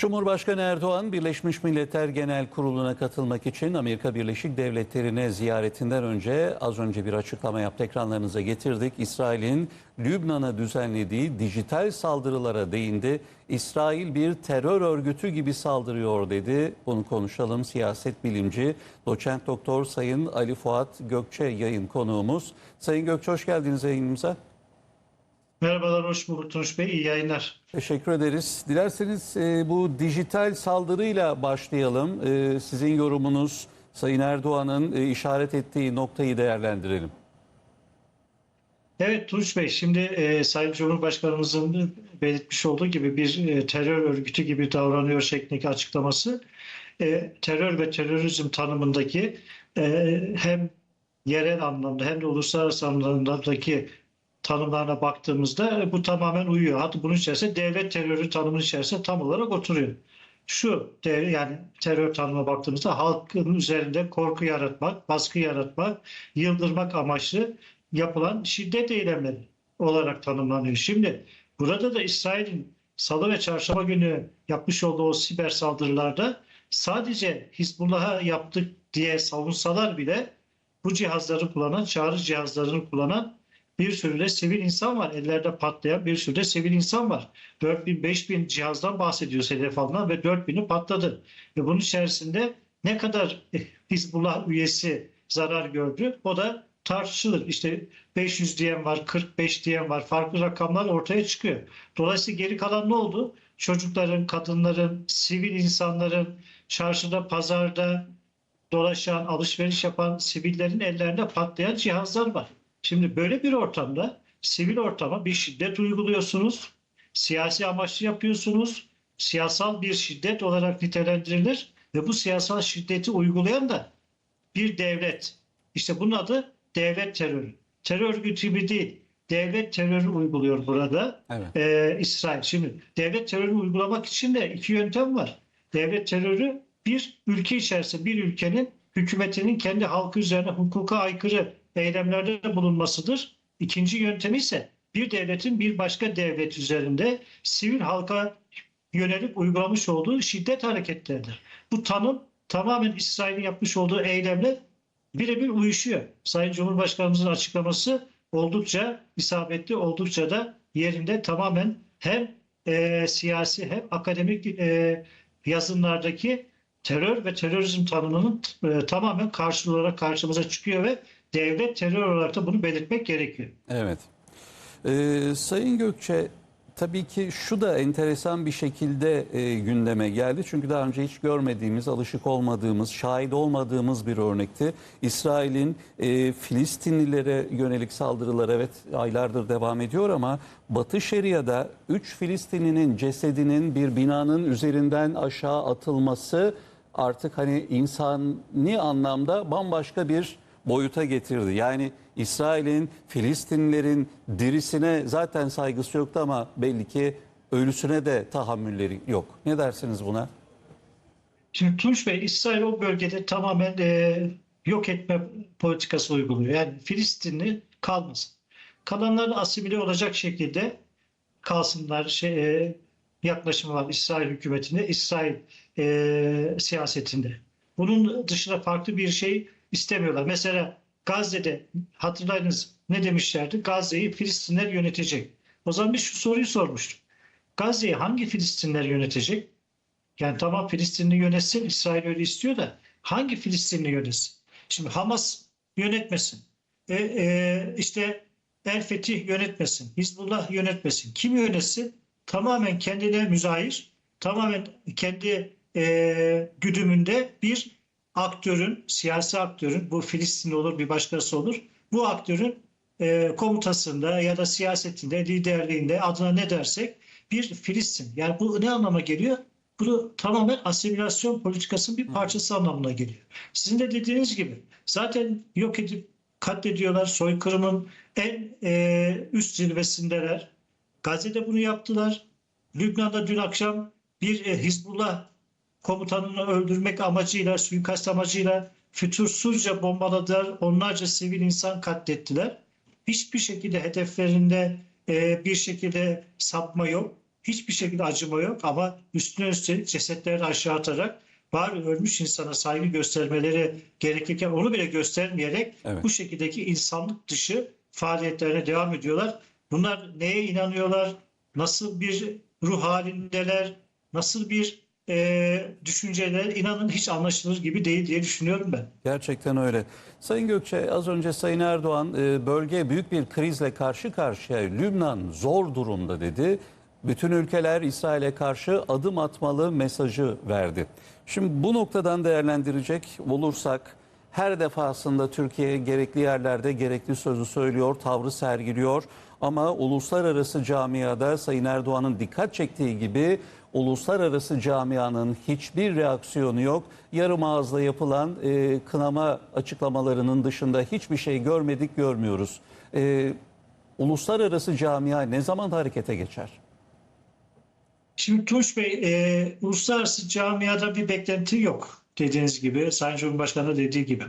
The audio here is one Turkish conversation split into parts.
Cumhurbaşkanı Erdoğan Birleşmiş Milletler Genel Kurulu'na katılmak için Amerika Birleşik Devletleri'ne ziyaretinden önce az önce bir açıklama yaptı ekranlarınıza getirdik. İsrail'in Lübnan'a düzenlediği dijital saldırılara değindi. İsrail bir terör örgütü gibi saldırıyor dedi. Bunu konuşalım. Siyaset bilimci doçent doktor Sayın Ali Fuat Gökçe yayın konuğumuz. Sayın Gökçe hoş geldiniz yayınımıza. Merhabalar, hoş bulduk Tunç Bey. İyi yayınlar. Teşekkür ederiz. Dilerseniz e, bu dijital saldırıyla başlayalım. E, sizin yorumunuz Sayın Erdoğan'ın e, işaret ettiği noktayı değerlendirelim. Evet Tunç Bey, şimdi e, Sayın Cumhurbaşkanımızın belirtmiş olduğu gibi bir e, terör örgütü gibi davranıyor şeklindeki açıklaması e, terör ve terörizm tanımındaki e, hem yerel anlamda hem de uluslararası anlamdaki tanımlarına baktığımızda e, bu tamamen uyuyor. Hatta bunun içerisinde devlet terörü tanımının içerisinde tam olarak oturuyor. Şu yani terör tanımına baktığımızda halkın üzerinde korku yaratmak, baskı yaratmak, yıldırmak amaçlı yapılan şiddet eylemleri olarak tanımlanıyor. Şimdi burada da İsrail'in salı ve çarşamba günü yapmış olduğu o siber saldırılarda sadece Hizbullah'a yaptık diye savunsalar bile bu cihazları kullanan, çağrı cihazlarını kullanan bir sürü de sivil insan var. Ellerde patlayan bir sürü de sivil insan var. 4000 5000 cihazdan bahsediyoruz hedef alınan ve 4000'i patladı. Ve bunun içerisinde ne kadar Hizbullah üyesi zarar gördü o da tartışılır. İşte 500 diyen var, 45 diyen var. Farklı rakamlar ortaya çıkıyor. Dolayısıyla geri kalan ne oldu? Çocukların, kadınların, sivil insanların çarşıda, pazarda dolaşan, alışveriş yapan sivillerin ellerinde patlayan cihazlar var. Şimdi böyle bir ortamda sivil ortama bir şiddet uyguluyorsunuz, siyasi amaçlı yapıyorsunuz, siyasal bir şiddet olarak nitelendirilir ve bu siyasal şiddeti uygulayan da bir devlet. İşte bunun adı devlet terörü. Terör örgütü gibi değil, devlet terörü uyguluyor burada Evet. ee, İsrail. Şimdi devlet terörü uygulamak için de iki yöntem var. Devlet terörü bir ülke içerisinde bir ülkenin hükümetinin kendi halkı üzerine hukuka aykırı eylemlerde bulunmasıdır. İkinci yöntemi ise bir devletin bir başka devlet üzerinde sivil halka yönelik uygulamış olduğu şiddet hareketleridir. Bu tanım tamamen İsrail'in yapmış olduğu eylemle birebir uyuşuyor. Sayın Cumhurbaşkanımızın açıklaması oldukça isabetli, oldukça da yerinde tamamen hem e, siyasi hem akademik e, yazımlardaki terör ve terörizm tanımının e, tamamen karşılığı olarak karşımıza çıkıyor ve devlet terör olarak da bunu belirtmek gerekiyor. Evet. Ee, Sayın Gökçe tabii ki şu da enteresan bir şekilde e, gündeme geldi. Çünkü daha önce hiç görmediğimiz, alışık olmadığımız, şahit olmadığımız bir örnekti. İsrail'in e, Filistinlilere yönelik saldırıları evet aylardır devam ediyor ama Batı Şeria'da 3 Filistinlinin cesedinin bir binanın üzerinden aşağı atılması artık hani insani anlamda bambaşka bir boyuta getirdi. Yani İsrail'in Filistinlilerin dirisine zaten saygısı yoktu ama belli ki ölüsüne de tahammülleri yok. Ne dersiniz buna? Şimdi Tunç Bey, İsrail o bölgede tamamen e, yok etme politikası uyguluyor. Yani Filistinli kalmasın. Kalanlar asimile olacak şekilde kalsınlar şey, e, yaklaşımı var İsrail hükümetinde, İsrail e, siyasetinde. Bunun dışında farklı bir şey istemiyorlar. Mesela Gazze'de hatırlayınız ne demişlerdi? Gazze'yi Filistinler yönetecek. O zaman biz şu soruyu sormuştuk. Gazze'yi hangi Filistinler yönetecek? Yani tamam Filistinli yönetsin, İsrail öyle istiyor da hangi Filistinli yönetsin? Şimdi Hamas yönetmesin. E, e, işte El Fetih yönetmesin. Hizbullah yönetmesin. Kim yönetsin? Tamamen kendine müzahir, tamamen kendi e, güdümünde bir aktörün, siyasi aktörün, bu Filistin olur bir başkası olur, bu aktörün e, komutasında ya da siyasetinde, liderliğinde adına ne dersek bir Filistin. Yani bu ne anlama geliyor? Bu tamamen asimilasyon politikasının bir parçası anlamına geliyor. Sizin de dediğiniz gibi zaten yok edip katlediyorlar. Soykırımın en e, üst zirvesindeler. Gazze'de bunu yaptılar. Lübnan'da dün akşam bir e, Hizbullah komutanını öldürmek amacıyla, suikast amacıyla fütursuzca bombaladılar. Onlarca sivil insan katlettiler. Hiçbir şekilde hedeflerinde e, bir şekilde sapma yok. Hiçbir şekilde acıma yok ama üstüne üstelik cesetlerini aşağı atarak bari ölmüş insana saygı göstermeleri gerekirken onu bile göstermeyerek Evet. bu şekildeki insanlık dışı faaliyetlerine devam ediyorlar. Bunlar neye inanıyorlar? Nasıl bir ruh halindeler? Nasıl bir e, düşünceler? İnanın hiç anlaşılır gibi değil diye düşünüyorum ben. Gerçekten öyle. Sayın Gökçe az önce Sayın Erdoğan e, bölge büyük bir krizle karşı karşıya. Lübnan zor durumda dedi. Bütün ülkeler İsrail'e karşı adım atmalı mesajı verdi. Şimdi bu noktadan değerlendirecek olursak her defasında Türkiye gerekli yerlerde gerekli sözü söylüyor, tavrı sergiliyor. Ama uluslararası camiada Sayın Erdoğan'ın dikkat çektiği gibi uluslararası camianın hiçbir reaksiyonu yok. Yarım ağızla yapılan e, kınama açıklamalarının dışında hiçbir şey görmedik, görmüyoruz. E, uluslararası camia ne zaman harekete geçer? Şimdi Tunç Bey, e, uluslararası camiada bir beklenti yok dediğiniz gibi, Sayın Cumhurbaşkanı dediği gibi.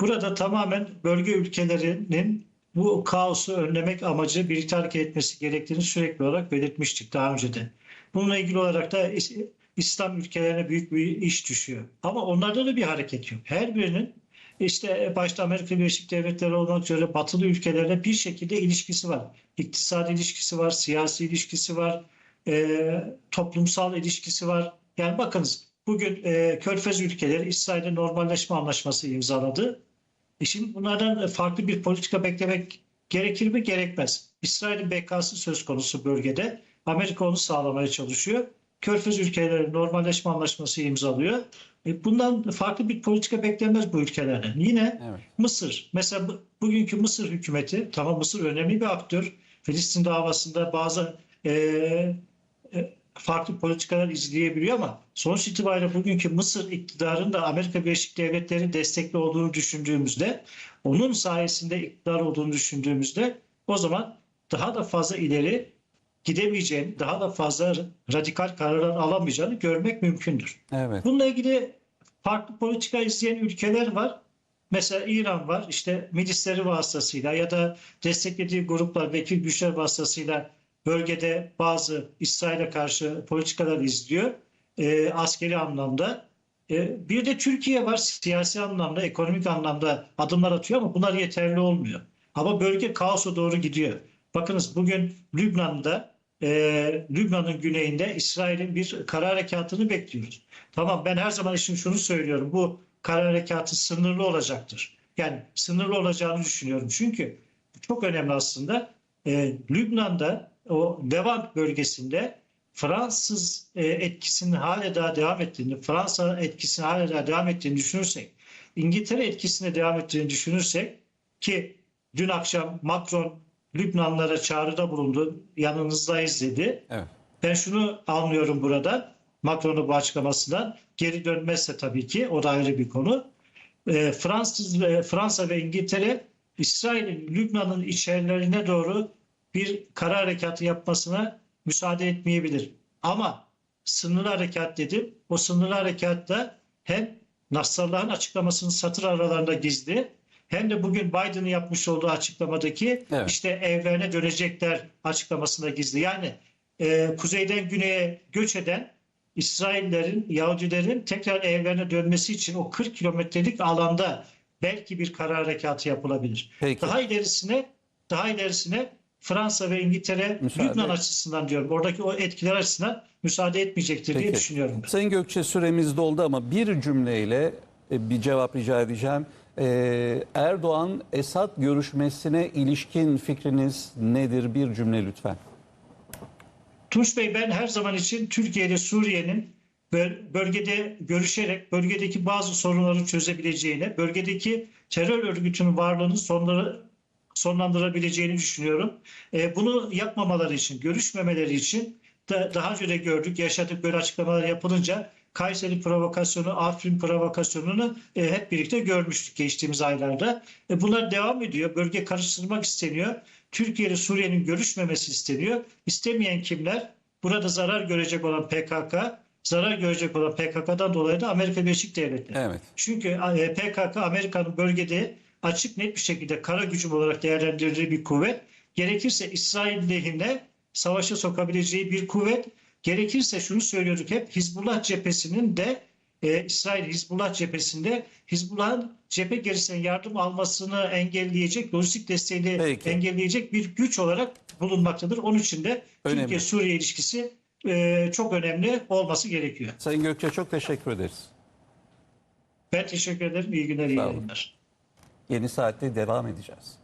Burada tamamen bölge ülkelerinin bu kaosu önlemek amacı birlikte hareket etmesi gerektiğini sürekli olarak belirtmiştik daha önce de. Bununla ilgili olarak da İs- İslam ülkelerine büyük bir iş düşüyor. Ama onlarda da bir hareket yok. Her birinin işte başta Amerika Birleşik Devletleri olmak üzere batılı ülkelerle bir şekilde ilişkisi var. İktisadi ilişkisi var, siyasi ilişkisi var, e, toplumsal ilişkisi var. Yani bakınız bugün e, Körfez ülkeleri İsrail'le normalleşme anlaşması imzaladı. E şimdi bunlardan farklı bir politika beklemek gerekir mi? Gerekmez. İsrail'in bekası söz konusu bölgede. Amerika onu sağlamaya çalışıyor. Körfez ülkeleri normalleşme anlaşması imzalıyor. E bundan farklı bir politika beklenmez bu ülkelerden. Yine Evet. Mısır. Mesela bu- bugünkü Mısır hükümeti, tamam Mısır önemli bir aktör. Filistin davasında bazı e, e, farklı politikalar izleyebiliyor ama sonuç itibariyle bugünkü Mısır iktidarının da Amerika Birleşik Devletleri destekli olduğunu düşündüğümüzde, onun sayesinde iktidar olduğunu düşündüğümüzde o zaman daha da fazla ileri gidemeyeceğini, daha da fazla radikal kararlar alamayacağını görmek mümkündür. Evet. Bununla ilgili farklı politika izleyen ülkeler var. Mesela İran var işte milisleri vasıtasıyla ya da desteklediği gruplar, vekil güçler vasıtasıyla bölgede bazı İsrail'e karşı politikalar izliyor e, askeri anlamda. E, bir de Türkiye var siyasi anlamda, ekonomik anlamda adımlar atıyor ama bunlar yeterli olmuyor. Ama bölge kaosa doğru gidiyor. Bakınız bugün Lübnan'da, e, Lübnan'ın güneyinde İsrail'in bir kara harekatını bekliyoruz. Tamam ben her zaman için şunu söylüyorum. Bu kara harekatı sınırlı olacaktır. Yani sınırlı olacağını düşünüyorum. Çünkü çok önemli aslında. E, Lübnan'da o Levant bölgesinde Fransız e, etkisinin hala daha devam ettiğini, Fransa etkisinin hala daha devam ettiğini düşünürsek, İngiltere etkisine devam ettiğini düşünürsek ki dün akşam Macron Lübnanlara çağrıda bulundu, yanınızdayız dedi. Evet. Ben şunu anlıyorum burada Macron'un bu açıklamasından. Geri dönmezse tabii ki o da ayrı bir konu. E, Fransız ve Fransa ve İngiltere İsrail'in Lübnan'ın içerilerine doğru bir kara harekatı yapmasına müsaade etmeyebilir. Ama sınırlı harekat dedim. O sınırlı harekatta hem Nasrallah'ın açıklamasının satır aralarında gizli hem de bugün Biden'ın yapmış olduğu açıklamadaki Evet. işte evlerine dönecekler açıklamasında gizli. Yani e, kuzeyden güneye göç eden İsraillerin, Yahudilerin tekrar evlerine dönmesi için o 40 kilometrelik alanda belki bir kara harekatı yapılabilir. Peki. Daha ilerisine, daha ilerisine Fransa ve İngiltere Müsaade- Lübnan açısından diyorum. Oradaki o etkiler açısından müsaade etmeyecektir diye Peki. düşünüyorum. ben. Sayın Gökçe süremiz doldu ama bir cümleyle e, bir cevap rica edeceğim. E, Erdoğan Esad görüşmesine ilişkin fikriniz nedir? Bir cümle lütfen. Tunç Bey ben her zaman için Türkiye ile Suriye'nin böl- bölgede görüşerek bölgedeki bazı sorunları çözebileceğine, bölgedeki terör örgütünün varlığını sonları, sonlandırabileceğini düşünüyorum. E, bunu yapmamaları için, görüşmemeleri için da, daha önce de gördük, yaşadık böyle açıklamalar yapılınca Kayseri provokasyonu, Afrin provokasyonunu e, hep birlikte görmüştük geçtiğimiz aylarda. E, bunlar devam ediyor. Bölge karıştırmak isteniyor. Türkiye ile Suriye'nin görüşmemesi isteniyor. İstemeyen kimler? Burada zarar görecek olan PKK, zarar görecek olan PKK'dan dolayı da Amerika Birleşik Devletleri. Evet. Çünkü e, PKK Amerika'nın bölgede açık net bir şekilde kara gücüm olarak değerlendirdiği bir kuvvet. Gerekirse İsrail lehine savaşa sokabileceği bir kuvvet. Gerekirse şunu söylüyorduk hep Hizbullah cephesinin de e, İsrail Hizbullah cephesinde Hizbullah'ın cephe gerisine yardım almasını engelleyecek, lojistik desteğini Peki. engelleyecek bir güç olarak bulunmaktadır. Onun için de. Türkiye-Suriye ilişkisi e, çok önemli olması gerekiyor. Sayın Gökçe çok teşekkür ederiz. Ben teşekkür ederim. İyi günler, iyi yayınlar. Yeni saatte devam edeceğiz.